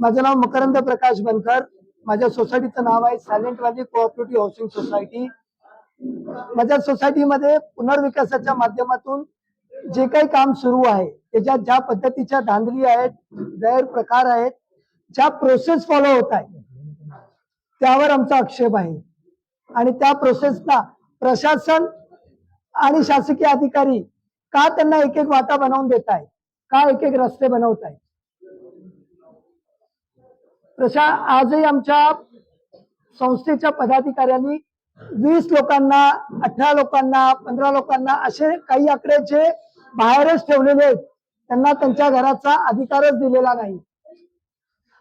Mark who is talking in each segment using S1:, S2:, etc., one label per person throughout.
S1: माझं नाव मकरंद प्रकाश बनकर. माझ्या सोसायटीचं नाव आहे silent valley cooperative housing society. माझ्या सोसायटीमध्ये पुनर्विकासाच्या माध्यमातून जे काही काम सुरू आहे त्याच्यात ज्या पद्धतीच्या धांदली आहेत गैरप्रकार आहेत ज्या प्रोसेस फॉलो होत आहे त्यावर आमचा आक्षेप आहे. आणि त्या प्रोसेसला प्रशासन आणि शासकीय अधिकारी का त्यांना एक एक वाटा बनवून देत आहे का एक एक रस्ते बनवत आहे तशा आजही आमच्या संस्थेच्या पदाधिकाऱ्यांनी वीस लोकांना अठरा लोकांना पंधरा लोकांना असे काही आकडे जे बाहेरच ठेवलेले आहेत त्यांना त्यांच्या घराचा अधिकारच दिलेला नाही.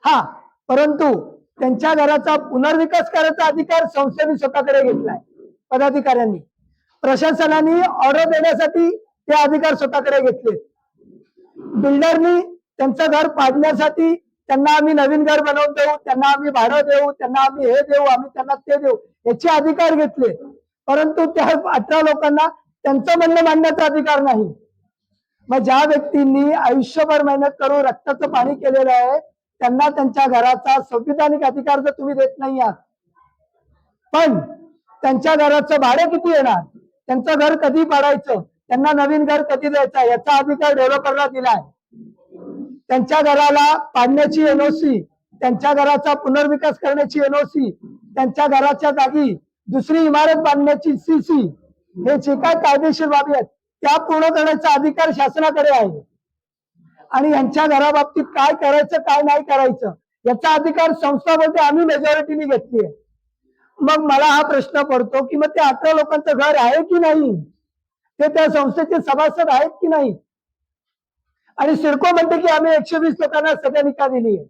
S1: हा परंतु त्यांच्या घराचा पुनर्विकास करायचा अधिकार संस्थेने स्वतःकडे घेतलाय पदाधिकाऱ्यांनी. प्रशासनाने ऑर्डर देण्यासाठी ते अधिकार स्वतःकडे घेतले बिल्डरनी त्यांचं घर पाडण्यासाठी त्यांना आम्ही नवीन घर बनवून देऊ त्यांना आम्ही भाडं देऊ त्यांना आम्ही हे देऊ आम्ही त्यांना ते देऊ याचे अधिकार घेतले. परंतु त्या अठरा लोकांना त्यांचं म्हणणं मांडण्याचा अधिकार नाही. मग ज्या व्यक्तींनी आयुष्यभर मेहनत करून रक्ताचं पाणी केलेलं आहे त्यांना त्यांच्या घराचा संविधानिक अधिकार जर तुम्ही देत नाही आहात. पण त्यांच्या घराचं भाडं किती येणार? त्यांचं घर कधी पाडायचं? त्यांना नवीन घर कधी द्यायचं? याचा अधिकार डेव्हलपरला दिलाय त्यांच्या घराला पाडण्याची एनओसी त्यांच्या घराचा पुनर्विकास करण्याची एनओसी त्यांच्या घराच्या जागी दुसरी इमारत बांधण्याची सीसी हे जे काय कायदेशीर बाबी आहेत त्या पूर्ण करण्याचा अधिकार शासनाकडे आहे. आणि यांच्या घराबाबतीत काय करायचं काय नाही करायचं याचा अधिकार संस्थामध्ये आम्ही मेजॉरिटीने घेतली आहे मग मला हा प्रश्न पडतो की मग ते अठरा लोकांचं घर आहे की नाही? ते त्या संस्थेचे सभासद आहेत की नाही? आणि सिडको म्हणते की आम्ही एकशे वीस लोकांना सदनिका दिली. आहे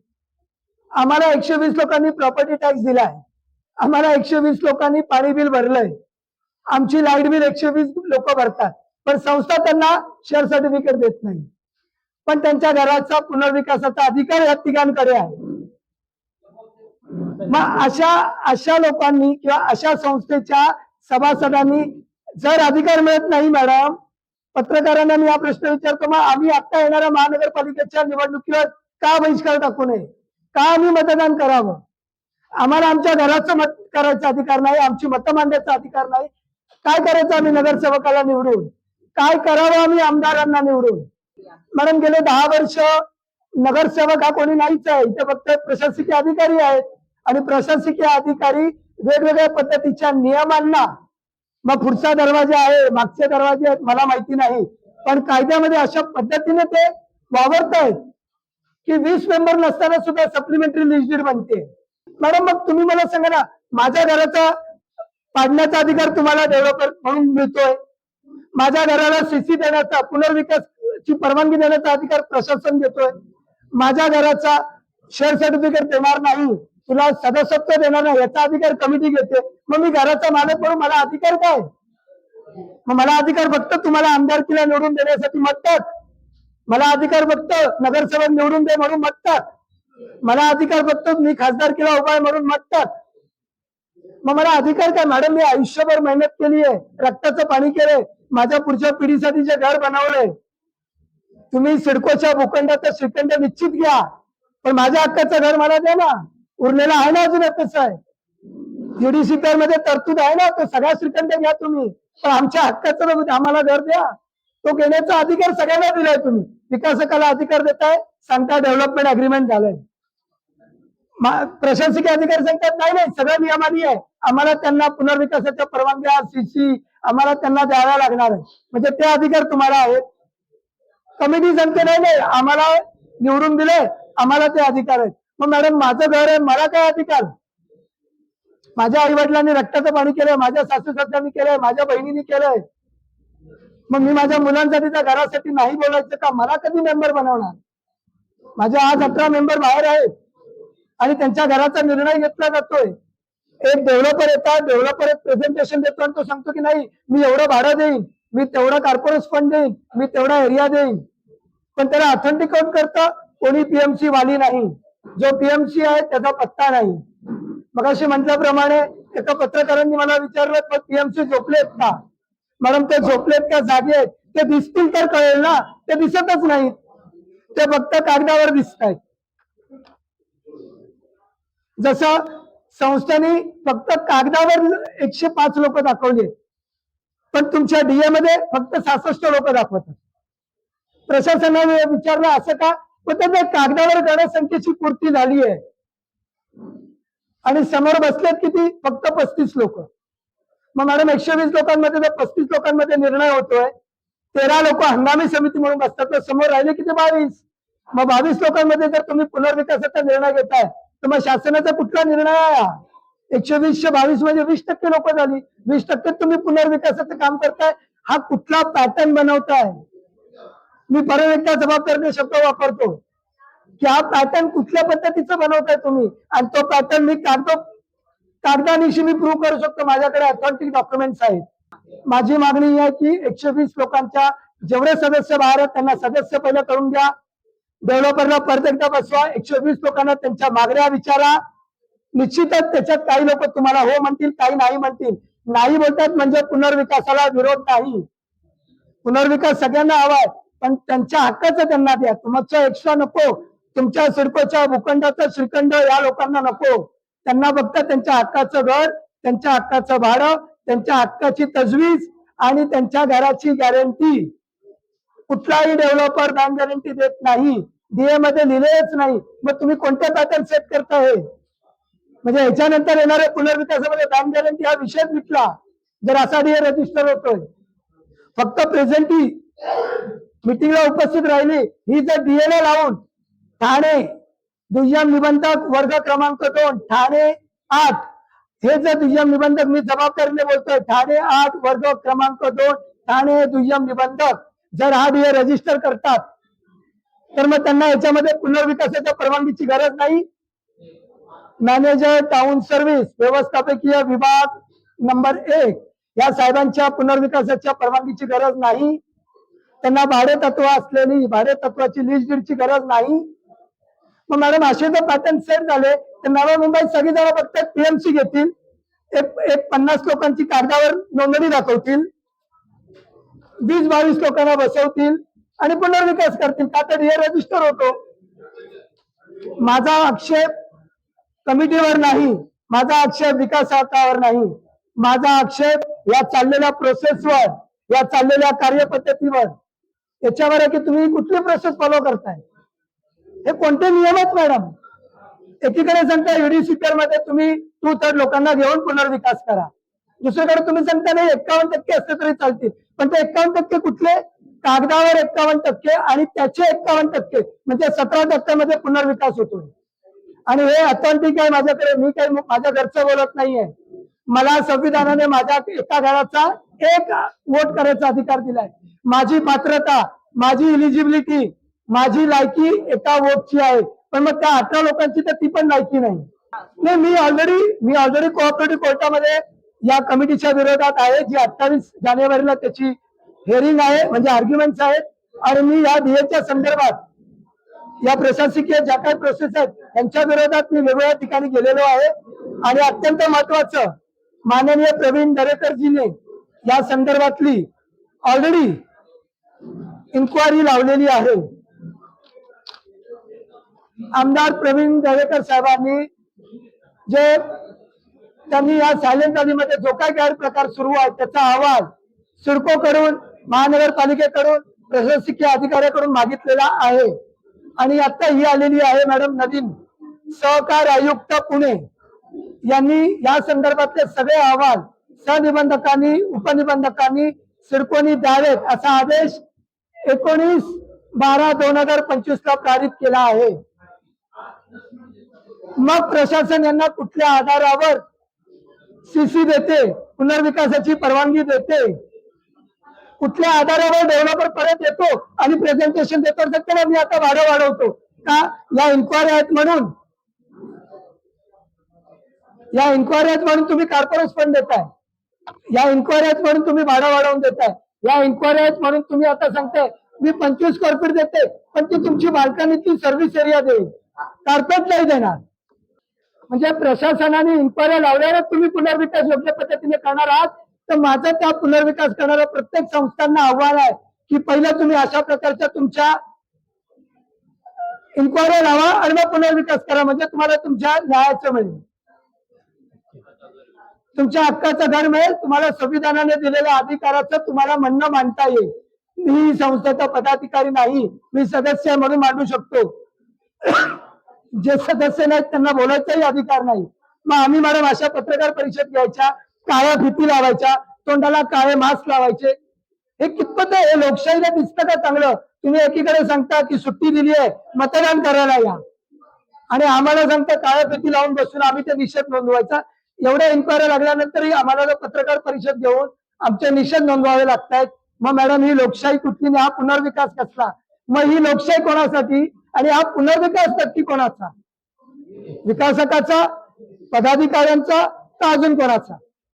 S1: आम्हाला एकशे वीस लोकांनी प्रॉपर्टी टॅक्स दिलाय. आम्हाला एकशे वीस लोकांनी पाणी बिल भरलंय. आमची लाइट बिल एकशे वीस लोक भरतात. पण संस्था त्यांना शेअर सर्टिफिकेट देत नाही. पण त्यांच्या घराचा पुनर्विकासाचा अधिकार या तिघांकडे आहे. मग अशा अशा लोकांनी किंवा अशा संस्थेच्या सभासदांनी जर अधिकार मिळत नाही मॅडम पत्रकारांना मी हा प्रश्न विचारतो मग आम्ही आता येणाऱ्या महानगरपालिकेच्या निवडणुकीवर का बहिष्कार टाकू नये? का आम्ही मतदान करावं? आम्हाला आमच्या घराचं मत करायचा अधिकार नाही आमची मतं मांडण्याचा अधिकार नाही. काय करायचं आम्ही नगरसेवकाला निवडून? काय करावं आम्ही आमदारांना निवडून? मॅडम गेले दहा वर्ष नगरसेवक हा कोणी नाहीच आहे. इथे फक्त प्रशासकीय अधिकारी आहेत आणि प्रशासकीय अधिकारी वेगवेगळ्या पद्धतीच्या नियमांना मग पुढचा दरवाजा आहे मागचे दरवाजे आहेत मला माहिती नाही. पण कायद्यामध्ये अशा पद्धतीने ते वावरत आहेत की वीस मेंबर नसताना सुद्धा सप्लिमेंटरी लिस्ट बनते. मॅडम मग तुम्ही मला सांगा ना माझ्या घराचा पाडण्याचा अधिकार तुम्हाला डेव्हलपर म्हणून मिळतोय. माझ्या घराला सीसी देण्याचा पुनर्विकास ची परवानगी देण्याचा अधिकार प्रशासन देतोय. माझ्या घराचा शेअर सर्टिफिकेट देणार नाही. तुला सदस्यत्व देणार नाही याचा अधिकार कमिटी घेते. मग मी घराचा मालक म्हणून मला अधिकार काय? मग मला अधिकार फक्त तुम्हाला आमदारकीला निवडून देण्यासाठी म्हणतात मला अधिकार फक्त नगरसेवक निवडून दे म्हणून म्हणतात मला अधिकार फक्त मी खासदार केला उपाय म्हणून म्हणतात मग मला अधिकार काय? मॅडम मी आयुष्यभर मेहनत केली आहे रक्ताचं पाणी केलंय माझ्या पुढच्या पिढीसाठी जे घर बनवलंय. तुम्ही सिडकोच्या भूखंडाचा श्रीखंड निश्चित घ्या पण माझ्या हक्काचं घर मला द्या ना. उरलेला आहे ना अजून तसं आहे. युडीसी मध्ये तरतूद आहे ना तो सगळ्या श्रीखंड घ्या तुम्ही. पण आमच्या हक्काचं म्हणजे आम्हाला घर द्या. तो घेण्याचा अधिकार सगळ्यांना दिलाय तुम्ही. विकासकाला अधिकार देताय सांगता डेव्हलपमेंट अग्रीमेंट झालंय. प्रशासकीय अधिकारी सांगतात नाही नाही सगळं नियमानी आहे. आम्हाला त्यांना पुनर्विकासाच्या परवानग्या सीसी आम्हाला त्यांना द्याव्या लागणार आहे. म्हणजे ते अधिकार तुम्हाला आहेत. कमिटी सांगते नाही नाही आम्हाला निवडून दिले आम्हाला ते अधिकार आहेत. मग मॅडम माझं घर आहे मला काय अधिकार? माझ्या आई वडिलांनी रक्ताचं पाणी केलंय माझ्या सासू सासऱ्यांनी केलंय माझ्या बहिणीने केलंय. मग मी माझ्या मुलांसाठी त्या घरासाठी नाही बोलायचं का? मला कधी मेंबर बनवणार? माझे आज अठरा मेंबर बाहेर आहेत आणि त्यांच्या घराचा निर्णय घेतला जातोय. एक डेव्हलपर येतात डेव्हलपर एक प्रेझेंटेशन देतो आणि तो सांगतो की नाही मी एवढं भाडं देईन मी तेवढं कॉर्पोरेट फंड देईन मी तेवढा एरिया देईन. पण त्याला ऑथेंटिकेट करतं कोणी पीएमसी वाली नाही. जो पीएमसी आहे त्याचा पत्ता नाही. मग अशी म्हटल्याप्रमाणे एका पत्रकारांनी मला विचारलं पण पीएमसी झोपलेत का? मॅडम ते झोपलेत का जागे आहेत? ते दिसतील तर कळेल ना. ते दिसतच नाहीत. ते फक्त कागदावर दिसत आहेत जसं संस्थेने फक्त कागदावर एकशे पाच लोक दाखवले पण तुमच्या डीए मध्ये फक्त सहासष्ट लोक दाखवतात. प्रशासनाने विचारलं असं का? पण ते कागदावर गणसंख्येची पूर्ती झाली आहे आणि समोर बसलेत किती? फक्त पस्तीस लोक. मग मॅडम एकशे वीस लोकांमध्ये जर पस्तीस लोकांमध्ये निर्णय होतोय तेरा लोक हंगामी समिती म्हणून बसतात तर समोर राहिले किती? बावीस. मग बावीस लोकांमध्ये जर तुम्ही पुनर्विकासाचा निर्णय घेताय तर मग शासनाचा कुठला निर्णय आहे? एकशे वीसशे बावीस म्हणजे वीस टक्के लोक झाली. वीस टक्के तुम्ही पुनर्विकासाचं काम करताय. हा कुठला पॅटर्न बनवताय? मी परत एकदा जबाबदारीने शब्द वापरतो. की हा पॅटर्न कुठल्या पद्धतीचं बनवताय तुम्ही? आणि तो पॅटर्न मी कागद कागदानिशी मी प्रूव्ह करू शकतो. माझ्याकडे अथॉरिटिक डॉक्युमेंट्स आहेत. माझी मागणी ही आहे की एकशे वीस लोकांच्या जेवढे सदस्य बाहेर आहेत त्यांना सदस्य पहिलं करून घ्या. डेव्हलपरला परत एकदा बसवा. एकशे वीस लोकांना त्यांच्या मागण्या विचारा. निश्चितच त्याच्यात काही लोक तुम्हाला हो म्हणतील काही नाही म्हणतील. नाही बोलतात म्हणजे पुनर्विकासाला विरोध नाही. पुनर्विकास सगळ्यांना हवाय पण त्यांच्या हक्काचं त्यांना द्या. तुमचा एक्स्ट्रा नको. तुमच्या सिडकोच्या भूखंडाचा श्रीखंड या लोकांना नको. त्यांना फक्त त्यांच्या हक्काचं घर त्यांच्या हक्काचं भाडं त्यांच्या हक्काची तजवीज आणि त्यांच्या घराची गॅरंटी कुठलाही डेव्हलपर बँक गॅरंटी देत नाही. डीए मध्ये लिहिलेच नाही. मग तुम्ही कोणत्या पॅटर्न सेट करताय म्हणजे याच्यानंतर येणाऱ्या पुनर्विकासामध्ये बँक गॅरंटी हा विषयच मिटला. जर असा डीए रजिस्टर होतोय. फक्त प्रेझेंटी मिटिंगला उपस्थित राहिली ही जर डीएलए लावून ठाणे दुय्यम निबंधक वर्ग क्रमांक दोन ठाणे आठ हे जर दुय्यम निबंधक मी जबाबदारीने बोलतोय ठाणे आठ वर्ग क्रमांक दोन ठाणे दुय्यम निबंधक जर हा डीए रजिस्टर करतात तर मग त्यांना याच्यामध्ये पुनर्विकासाच्या परवानगीची गरज नाही? मॅनेजर टाउन सर्व्हिस व्यवस्थापकीय विभाग नंबर एक या साहेबांच्या पुनर्विकासाच्या परवानगीची गरज नाही? त्यांना भाडेतत्व असलेली भाडेतत्वाची लीज लिस्ट गरज नाही. मग मॅडम असे जर पॅटर्न सेट झाले तर नव्या मुंबईत सगळी जण फक्त पीएमसी घेतील. एक एक पन्नास लोकांची कागदावर नोंदणी दाखवतील. वीस बावीस लोकांना बसवतील आणि पुनर्विकास करतील. का तर हे रजिस्टर होतो. माझा आक्षेप कमिटीवर नाही. माझा आक्षेप विकासावर नाही. माझा आक्षेप या चाललेल्या प्रोसेसवर या चाललेल्या कार्यपद्धतीवर. याच्यावर आहे की तुम्ही कुठली प्रोसेस फॉलो करताय? हे कोणते नियम आहेत मॅडम एकीकडे सांगता युडिसिटरमध्ये तुम्ही टू थर्ड लोकांना घेऊन पुनर्विकास करा. दुसरीकडे तुम्ही सांगता नाही एक्कावन्न टक्के असले तरी चालतील. पण ते एक्कावन्न टक्के कुठले? कागदावर एक्कावन्न टक्के आणि त्याचे एक्कावन्न टक्के म्हणजे सतरा टक्क्यामध्ये पुनर्विकास होतो आणि हे अथॉरिटिक आहे माझ्याकडे मी काही माझ्या घरचं बोलत नाहीये. मला संविधानाने माझ्या एका घराचा एक वोट करायचा अधिकार दिलाय. माझी पात्रता माझी इलिजिबिलिटी माझी लायकी एका वोटची आहे. पण मग त्या अठरा लोकांची तर ती पण लायकी नाही. नाही मी ऑलरेडी मी ऑलरेडी कोऑपरेटिव्ह कोर्टामध्ये या कमिटीच्या विरोधात आहे जी अठ्ठावीस जानेवारीला त्याची हेअरिंग आहे म्हणजे आर्ग्युमेंट्स आहेत. आणि मी या डीएच्या संदर्भात या प्रशासकीय ज्या काही प्रोसेस आहेत त्यांच्या विरोधात मी वेगवेगळ्या ठिकाणी गेलेलो आहे. आणि अत्यंत महत्वाचं माननीय प्रवीण दरेकरजीने या संदर्भातली ऑलरेडी इन्क्वायरी लावलेली आहे. आमदार प्रवीण दरेकर साहेबांनी जे त्यांनी या सायलेंट नदीमध्ये जो काही गैरप्रकार सुरू आहे त्याचा अहवाल सिडको कडून महानगरपालिकेकडून प्रशासकीय अधिकाऱ्याकडून मागितलेला आहे. आणि आता ही आलेली आहे मॅडम नवीन सहकार आयुक्त पुणे. यांनी या संदर्भातले सगळे अहवाल सनिबंधकांनी उपनिबंधकांनी सिडकोनी द्यावेत असा आदेश एकोणीस बारा दोन हजार पंचवीस ला पारित केला आहे. मग प्रशासन यांना कुठल्या आधारावर सीसी देते पुनर्विकासाची परवानगी देते? कुठल्या आधारावर डेव्हलपर परत येतो आणि प्रेझेंटेशन देतो? तर त्याला मी आता भाडं वाढवतो. का? या इन्क्वायरी आहेत म्हणून. या इन्क्वायरी आहेत म्हणून तुम्ही कॉर्पोरेट फंड देताय. या इन्क्वायरी आहेत म्हणून तुम्ही भाडं वाढवून देताय. या इन्क्वायरी आहेत म्हणून तुम्ही आता सांगताय. मी पंचवीस स्क्वेअर फीट देते पण ती तुमची बाल्कनीतली सर्व्हिस एरिया देईल. कार्पेट नाही देणार. म्हणजे प्रशासनाने इन्क्वायरी लावल्यावर तुम्ही पुनर्विकास योग्य पद्धतीने करणार आहात. तर माझं त्या पुनर्विकास करणाऱ्या प्रत्येक संस्थांना आव्हान आहे की पहिलं तुम्ही अशा प्रकारच्या तुमच्या इन्क्वायरी लावा आणि मग पुनर्विकास करा म्हणजे तुम्हाला तुमच्या न्यायाचं मिळेल. तुमच्या हक्काचं घर मिळेल तुम्हाला संविधानाने दिलेल्या अधिकाराचं तुम्हाला म्हणणं मांडता येईल. मी संस्थेचा पदाधिकारी नाही मी सदस्य म्हणून मांडू शकतो. जे सदस्य नाहीत त्यांना बोलायचाही अधिकार नाही. मग आम्ही मॅडम अशा पत्रकार परिषद घ्यायच्या काळ्या भीती लावायच्या तोंडाला काळे मास्क लावायचे. हे कितपत आहे? हे लोकशाहीला दिसतं का चांगलं? तुम्ही एकीकडे सांगता की सुट्टी दिली आहे मतदान करायला या. आणि आम्हाला सांगता काळ्या भीती लावून बसून आम्ही ते निषेध नोंदवायचा. एवढ्या इन्क्वायरी लागल्यानंतरही आम्हाला जर पत्रकार परिषद घेऊन आमचे निषेध नोंदवावे लागतायत. मग मॅडम ही लोकशाही कुठली हा पुनर्विकास कसला? मग ही लोकशाही कोणासाठी आणि हा पुनर्विकास नक्की कोणाचा? विकासकाचा पदाधिकाऱ्यांचा का अजून कोणाचा?